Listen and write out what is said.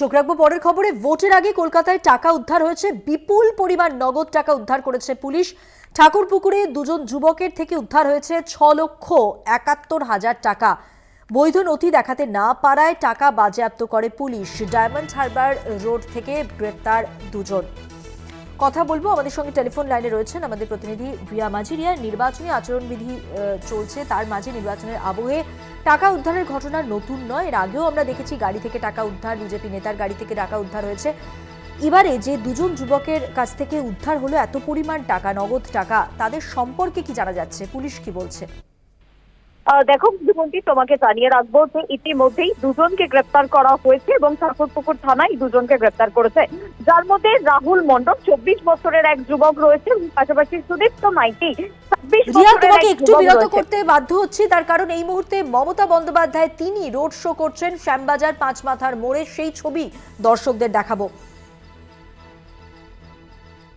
চোখ রাখব পরের খবরে, ভোটের আগে কলকাতায় টাকা উদ্ধার হয়েছে, বিপুল পরিমাণ নগদ টাকা উদ্ধার করেছে পুলিশ। ঠাকুরপুকুরে দুজন যুবকের থেকে উদ্ধার হয়েছে ছ লক্ষ একাত্তর হাজার টাকা। বৈধ নথি দেখাতে না পারায় টাকা বাজেয়াপ্ত করে পুলিশ। ডায়মন্ড হারবার রোড থেকে গ্রেপ্তার দুজন। কথা বলব। আমাদের সঙ্গে টেলিফোন লাইনে রয়েছেন আমাদের প্রতিনিধি রিয়া মাঝি রিয়া নির্বাচনী আচরণবিধি চলছে। তার মাঝে নির্বাচনের আবহে টাকা উদ্ধারের ঘটনা নতুন নয়। এর আগেও আমরা দেখেছি গাড়ি থেকে টাকা উদ্ধার, বিজেপি নেতার গাড়ি থেকে টাকা উদ্ধার হয়েছে। এবারে যে দুজন যুবকের কাছ থেকে উদ্ধার হলো, এত পরিমাণ টাকা, নগদ টাকা, তাদের সম্পর্কে কি জানা যাচ্ছে? পুলিশ কি বলছে? দেখো মন্ত্রী তোমাকে জানিয়ে রাখব যে ইতিমধ্যেই দুজনকে গ্রেপ্তার করা হয়েছে এবং ঠাকুরপুকুর থানায় দুজনকে গ্রেপ্তার করেছে। যার মধ্যে রাহুল মণ্ডল চব্বিশ বছরের এক যুবক রয়েছে পাশাপাশি সুদীপ্ত মাইতি রিয়া তোমাকে এক একটু বিরত করতে বাধ্য হচ্ছি তার কারণ এই মুহূর্তে মমতা বন্দ্যোপাধ্যায় তিনি রোড শো করছেন শ্যামবাজার পাঁচ মাথার মোড়ে সেই ছবি দর্শকদের দেখাবো।